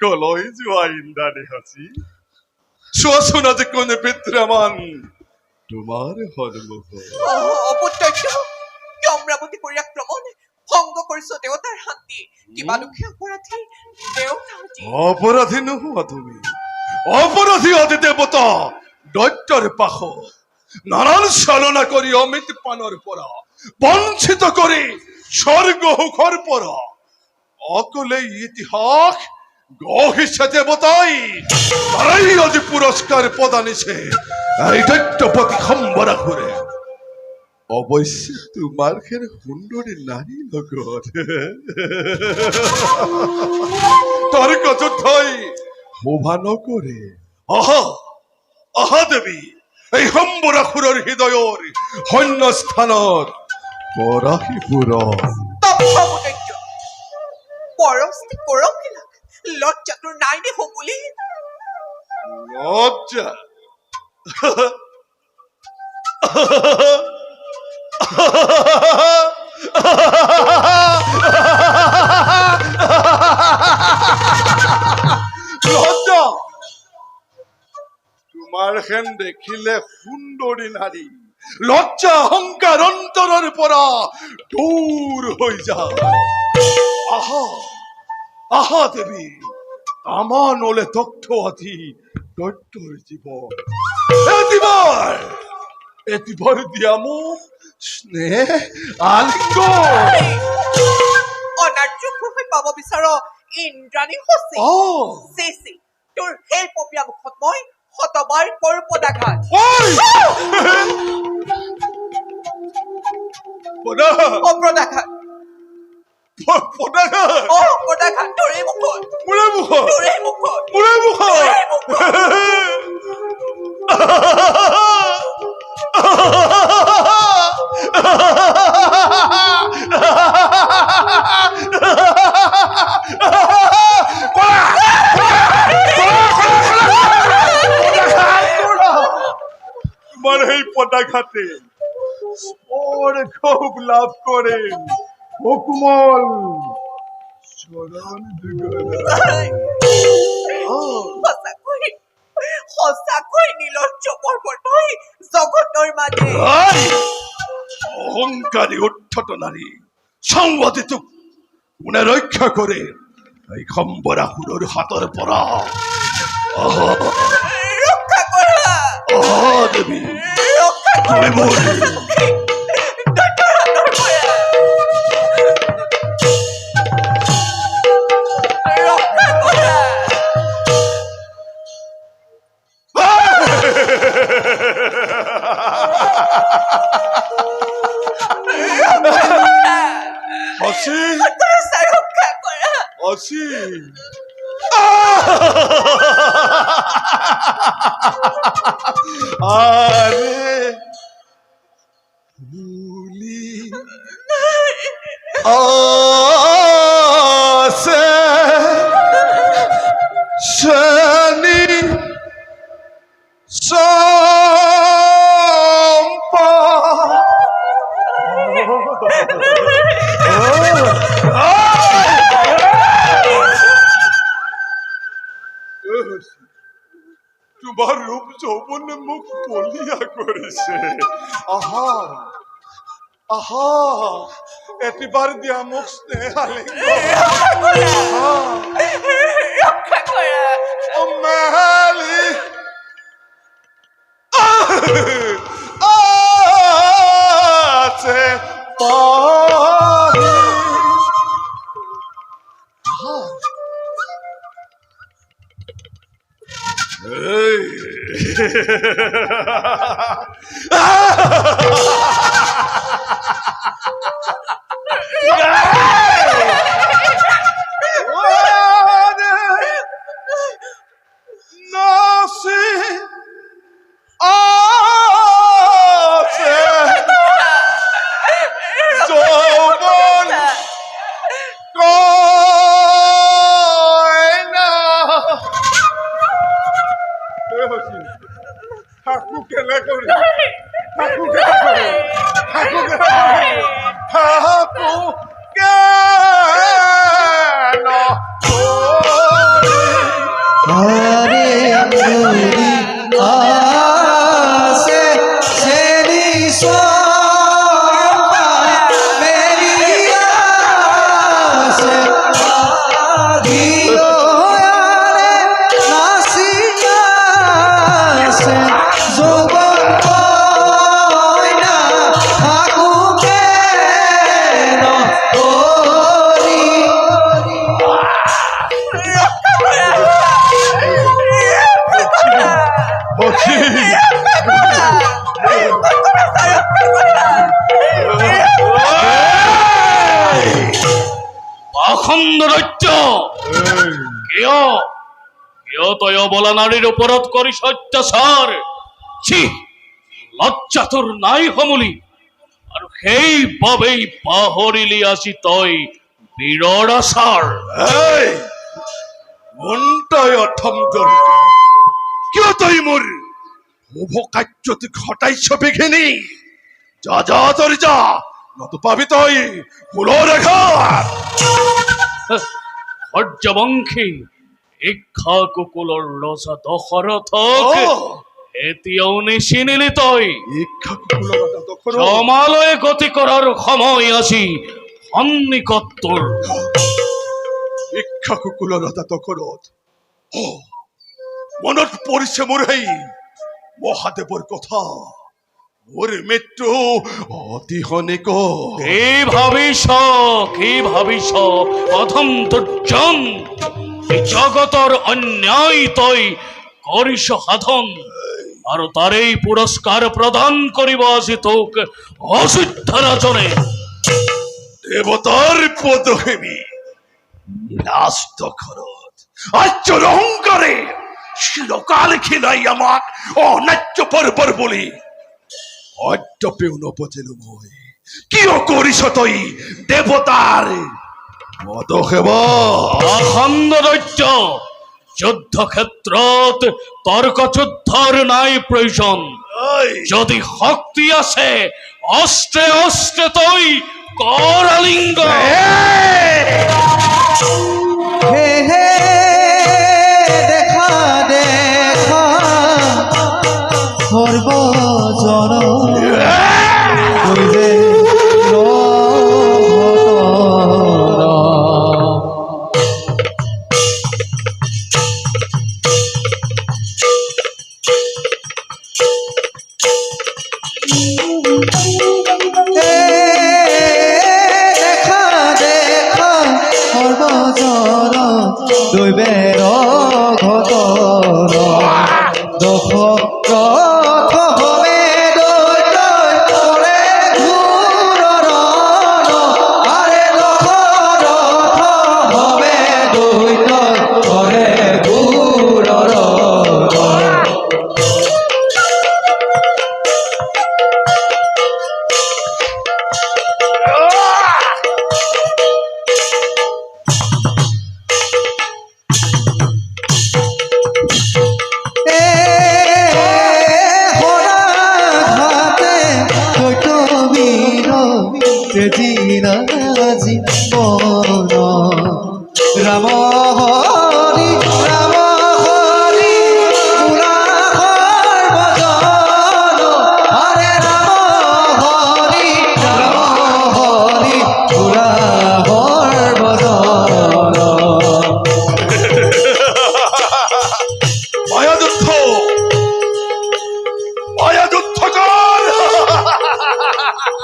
কলই জুয়া ইন্দানে হাসি শোষণ আজ কোন পিত্রামান তোমার হরমুখ অপত্যর্য অমরাবতী আক্ৰমণ ভংগ কৰিছো দেৱতাৰ শান্তি কিবা দুখে অপৰাধী দেৱতা আজি অপরাধী নোহোৱা তুমি অপরাধী অতি দেবতা দৈত্যৰ পাশ নানান সালনা কৰি অমিত পানৰ পৰা বঞ্চিত কৰি স্বৰ্গ সুখৰ পৰা অকলে ইতিহাস গঢ়িছে দেৱতাই তাৰাই আজি পুৰস্কাৰ প্ৰদানিছে এই দৈত্যপতি সম্বৰাসুৰে অৱশ্যে তোমাৰ খেৰ সুন্দৰী নাৰী লগত তৰ্ক যুদ্ধই শোভা নকৰে আহা আহা দেৱী এই সম্বৰাসুৰৰ হৃদয়ৰ সৈন্য স্থানত পৰাশীপুৰত তপবতৰ্য পৰস্তি কৰকিলাক লজ্জা তোৰ নাই নে লজ্জা লজ্জা। তোমাৰ দেখিলে সুন্দৰী নাৰী লজ্জা অহংকাৰ অন্তৰৰ পৰা দূৰ হৈ যায়। আহা আহা দেৱী আমার নলে তথ্য আছি দৈত্যর জীবন। এতিবার এতিবার দিয়া মোক স্নেহ আলিঙ্গ। অনাৰ্য হৈ পাব বিচাৰ ইন্দ্ৰাণী সঁচি অ। চেচি তোৰ সেই পপীয়া মুখত মই শতবাৰ কৰো দেখা। পদা অ পদাঘাত তোৰে মুখত মুড়ে মুখ মুড়ে মুখ মুখত পদাঘাতে স্পর খুব লাভ করেন হুকুমল সঁচাকৈ সঁচাকৈ নীলজ্জ পৰ্বতই জগতৰ মাজে! অহংকারী উদ্ধত নারী রক্ষা করে এই খম্বরাহুরের হাতের পরা। দেবী। 我没摸你 শনি সম্পা তোমার রূপ যৌবন মুখ বলিয়া করেছে। আহা আহা। এটিবার মুখ স্নেহালিঙ্গ মেহালি আছে পাহি Pelé, Gabriel. তই অবলা নারীর ওপৰত কৰি অত্যাচাৰ ছি লজ্জা তোৰ নাই সমুলি আৰু সেইবাবেই পাহৰিলি আজি তই বীৰৰ আচাৰ অথম জড়িত কিয় তই মোৰ? শুভ কাৰ্যটি ঘটাইছ বিঘিনি। যা যা তৰি যা। নতুবা তই কুলৰ এঘাত সূৰ্যবংশী ইক্ষা ৰজা দশৰথক অ, এতিয়াও নিচিনিলি তই জমালয়ে গতি কৰাৰ সময় আজি সন্নিকট তোৰ ইক্ষা কুকুলৰ এটা দখৰত মনত পৰিছে মোৰ সেই মহাদেৱৰ কথা মোৰ মৃত্যু অতি শনিক কি ভাবিছ কি ভাবিছ অধম দুৰ্জন এই জগতৰ অন্যায় তই কৰিছ সাধন আৰু তাৰেই পুৰস্কাৰ প্ৰদান কৰিব আজি তোক অযোধ্য ৰাজনে দেৱতাৰ পদহেমি লাজ দখৰত আৰ্যৰ অহংকাৰে চিৰকাল খিলাই আমাক অনাট্য পৰ্বৰ বুলি। অদ্যপেও নপজিলো মই কিয় কৰিছ তই পদসেৱা অখণ্ড দৈত্য যুদ্ধ ক্ষেত্ৰত তৰ্ক নাই প্ৰয়োজন যদি শক্তি আছে অস্ত্ৰে অস্ত্ৰে তই কৰ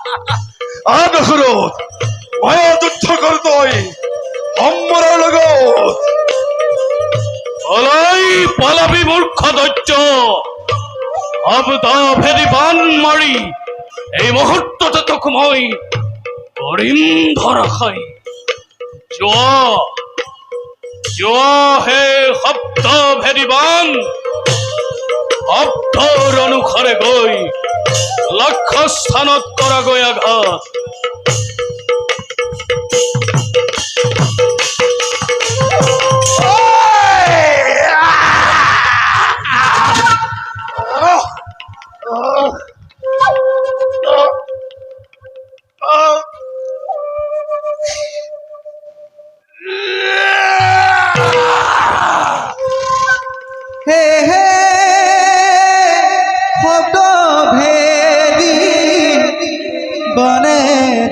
আদখৰত মায়াযুদ্ধ কৰ তই সম্বৰৰ লগত। পলাই পলাবি মূৰ্খ দৈত্য শব্দ ভেদি বান মাৰি এই মুহূৰ্ততে তোক মই কৰিম ধৰাশাই যোৱা যোৱা হে শব্দ ভেদি বান শব্দৰ অনুসাৰে গৈ লক্ষ্য স্থানত কৰাগৈ আঘাত।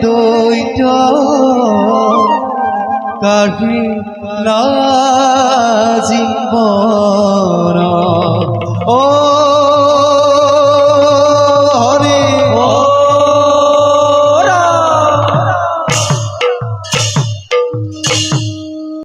দৈত কাহি লাজিম ও